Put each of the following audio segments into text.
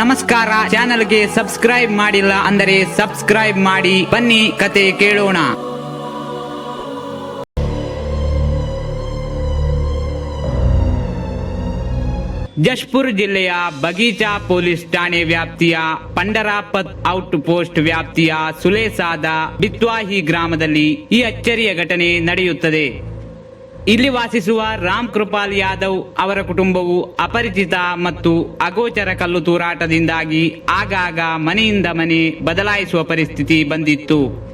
ನಮಸ್ಕಾರ. ಚಾನೆಲ್ಗೆ ಸಬ್ಸ್ಕ್ರೈಬ್ ಮಾಡಿಲ್ಲ ಅಂದರೆ ಸಬ್ಸ್ಕ್ರೈಬ್ ಮಾಡಿ. ಬನ್ನಿ, ಕತೆ ಕೇಳೋಣ. ಜಶ್ಪುರ್ ಜಿಲ್ಲೆಯ ಬಗೀಚಾ ಪೊಲೀಸ್ ಠಾಣೆ ವ್ಯಾಪ್ತಿಯ ಪಂಡರಾಪತ್ ಔಟ್ ಪೋಸ್ಟ್ ವ್ಯಾಪ್ತಿಯ ಸುಲೇಸಾದ ಬಿತ್ವಾಹಿ ಗ್ರಾಮದಲ್ಲಿ ಈ ಅಚ್ಚರಿಯ ಘಟನೆ ನಡೆಯುತ್ತದೆ. ಇಲ್ಲಿ ವಾಸಿಸುವ ರಾಮ್ ಕೃಪಾಲ್ ಯಾದವ್ ಅವರ ಕುಟುಂಬವು ಅಪರಿಚಿತ ಮತ್ತು ಅಗೋಚರ ಕಲ್ಲು ತೂರಾಟದಿಂದಾಗಿ ಆಗಾಗ ಮನೆಯಿಂದ ಮನೆ ಬದಲಾಯಿಸುವ ಪರಿಸ್ಥಿತಿ ಬಂದಿತ್ತು.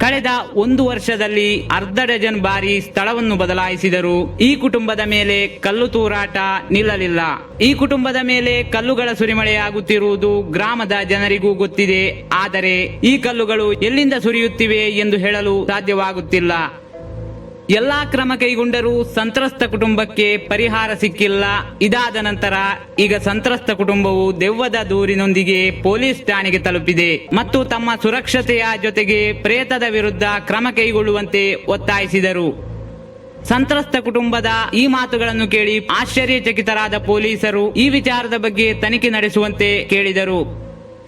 ಕಳೆದ ಒಂದು ವರ್ಷದಲ್ಲಿ ಅರ್ಧ ಡಜನ್ ಬಾರಿ ಸ್ಥಳವನ್ನು ಬದಲಾಯಿಸಿದರು ಈ ಕುಟುಂಬದ ಮೇಲೆ ಕಲ್ಲು ತೂರಾಟ ನಿಲ್ಲಲಿಲ್ಲ. ಈ ಕುಟುಂಬದ ಮೇಲೆ ಕಲ್ಲುಗಳ ಸುರಿಮಳೆಯಾಗುತ್ತಿರುವುದು ಗ್ರಾಮದ ಜನರಿಗೂ ಗೊತ್ತಿದೆ. ಆದರೆ ಈ ಕಲ್ಲುಗಳು ಎಲ್ಲಿಂದ ಸುರಿಯುತ್ತಿವೆ ಎಂದು ಹೇಳಲು ಸಾಧ್ಯವಾಗುತ್ತಿಲ್ಲ. ಎಲ್ಲಾ ಕ್ರಮ ಕೈಗೊಂಡರೂ ಸಂತ್ರಸ್ತ ಕುಟುಂಬಕ್ಕೆ ಪರಿಹಾರ ಸಿಕ್ಕಿಲ್ಲ. ಇದಾದ ನಂತರ ಈಗ ಸಂತ್ರಸ್ತ ಕುಟುಂಬವು ದೆವ್ವದ ದೂರಿನೊಂದಿಗೆ ಪೊಲೀಸ್ ಠಾಣೆಗೆ ತಲುಪಿದೆ. ಮತ್ತು ತಮ್ಮ ಸುರಕ್ಷತೆಯ ಜೊತೆಗೆ ಪ್ರೇತದ ವಿರುದ್ಧ ಕ್ರಮ ಕೈಗೊಳ್ಳುವಂತೆ ಒತ್ತಾಯಿಸಿದರು. ಸಂತ್ರಸ್ತ ಕುಟುಂಬದ ಈ ಮಾತುಗಳನ್ನು ಕೇಳಿ ಆಶ್ಚರ್ಯಚಕಿತರಾದ ಪೊಲೀಸರು ಈ ವಿಚಾರದ ಬಗ್ಗೆ ತನಿಖೆ ನಡೆಸುವಂತೆ ಕೇಳಿದರು.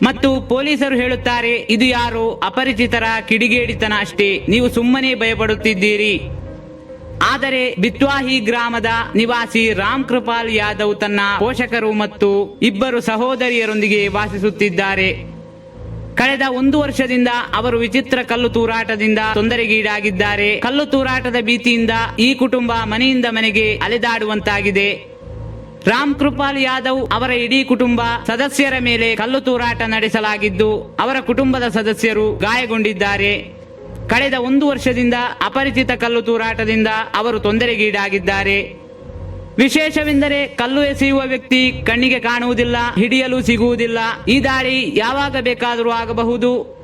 ಮತ್ತು ಪೊಲೀಸರು ಹೇಳುತ್ತಾರೆ, ಇದು ಯಾರು ಅಪರಿಚಿತರ ಕಿಡಿಗೇಡಿತನ ಅಷ್ಟೇ. ನೀವು ಸುಮ್ಮನೆ ಭಯಪಡುತ್ತಿದ್ದೀರಿ. ಆದರೆ ಬಿತ್ವಾಹಿ ಗ್ರಾಮದ ನಿವಾಸಿ ರಾಮ್ ಕೃಪಾಲ್ ಯಾದವ್ ತನ್ನ ಪೋಷಕರು ಮತ್ತು ಇಬ್ಬರು ಸಹೋದರಿಯರೊಂದಿಗೆ ವಾಸಿಸುತ್ತಿದ್ದಾರೆ. ಕಳೆದ ಒಂದು ವರ್ಷದಿಂದ ಅವರು ವಿಚಿತ್ರ ಕಲ್ಲು ತೂರಾಟದಿಂದ ತೊಂದರೆಗೀಡಾಗಿದ್ದಾರೆ. ಕಲ್ಲು ತೂರಾಟದ ಭೀತಿಯಿಂದ ಈ ಕುಟುಂಬ ಮನೆಯಿಂದ ಮನೆಗೆ ಅಲೆದಾಡುವಂತಾಗಿದೆ. ರಾಮ್ ಕೃಪಾಲ್ ಯಾದವ್ ಅವರ ಇಡೀ ಕುಟುಂಬ ಸದಸ್ಯರ ಮೇಲೆ ಕಲ್ಲು ತೂರಾಟ ನಡೆಸಲಾಗಿದ್ದು, ಅವರ ಕುಟುಂಬದ ಸದಸ್ಯರು ಗಾಯಗೊಂಡಿದ್ದಾರೆ. ಕಳೆದ ಒಂದು ವರ್ಷದಿಂದ ಅಪರಿಚಿತ ಕಲ್ಲು ತೂರಾಟದಿಂದ ಅವರು ತೊಂದರೆಗೀಡಾಗಿದ್ದಾರೆ. ವಿಶೇಷವೆಂದರೆ ಕಲ್ಲು ಎಸೆಯುವ ವ್ಯಕ್ತಿ ಕಣ್ಣಿಗೆ ಕಾಣುವುದಿಲ್ಲ, ಹಿಡಿಯಲು ಸಿಗುವುದಿಲ್ಲ. ಈ ದಾಳಿ ಯಾವಾಗ ಬೇಕಾದರೂ ಆಗಬಹುದು.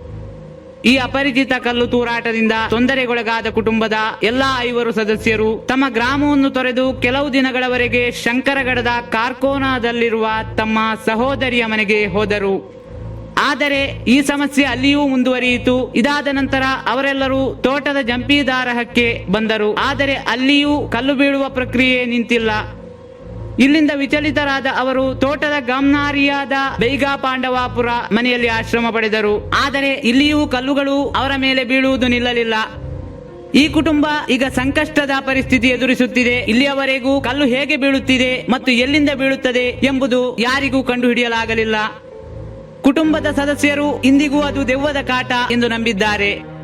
ಈ ಅಪರಿಚಿತ ಕಲ್ಲು ತೂರಾಟದಿಂದ ತೊಂದರೆಗೊಳಗಾದ ಕುಟುಂಬದ ಎಲ್ಲಾ ಐವರು ಸದಸ್ಯರು ತಮ್ಮ ಗ್ರಾಮವನ್ನು ತೊರೆದು ಕೆಲವು ದಿನಗಳವರೆಗೆ ಶಂಕರಗಡದ ಕಾರ್ಕೋನಾದಲ್ಲಿರುವ ತಮ್ಮ ಸಹೋದರಿಯ ಮನೆಗೆ ಹೋದರು. ಆದರೆ ಈ ಸಮಸ್ಯೆ ಅಲ್ಲಿಯೂ ಮುಂದುವರಿಯಿತು. ಇದಾದ ನಂತರ ಅವರೆಲ್ಲರೂ ತೋಟದ ಜಂಪಿದಾರಹಕ್ಕೆ ಬಂದರು. ಆದರೆ ಅಲ್ಲಿಯೂ ಕಲ್ಲು ಬೀಳುವ ಪ್ರಕ್ರಿಯೆ ನಿಂತಿಲ್ಲ. ಇಲ್ಲಿಂದ ವಿಚಲಿತರಾದ ಅವರು ತೋಟದ ಗಮ್ನಾರಿಯಾದ ಬೈಗಾ ಪಾಂಡವಾಪುರ ಮನೆಯಲ್ಲಿ ಆಶ್ರಮ ಪಡೆದರು. ಆದರೆ ಇಲ್ಲಿಯೂ ಕಲ್ಲುಗಳು ಅವರ ಮೇಲೆ ಬೀಳುವುದು ನಿಲ್ಲಲಿಲ್ಲ. ಈ ಕುಟುಂಬ ಈಗ ಸಂಕಷ್ಟದ ಪರಿಸ್ಥಿತಿ ಎದುರಿಸುತ್ತಿದೆ. ಇಲ್ಲಿಯವರೆಗೂ ಕಲ್ಲು ಹೇಗೆ ಬೀಳುತ್ತಿದೆ ಮತ್ತು ಎಲ್ಲಿಂದ ಬೀಳುತ್ತದೆ ಎಂಬುದು ಯಾರಿಗೂ ಕಂಡುಹಿಡಿಯಲಾಗಲಿಲ್ಲ. ಕುಟುಂಬದ ಸದಸ್ಯರು ಇಂದಿಗೂ ಅದು ದೆವ್ವದ ಕಾಟ ಎಂದು ನಂಬಿದ್ದಾರೆ.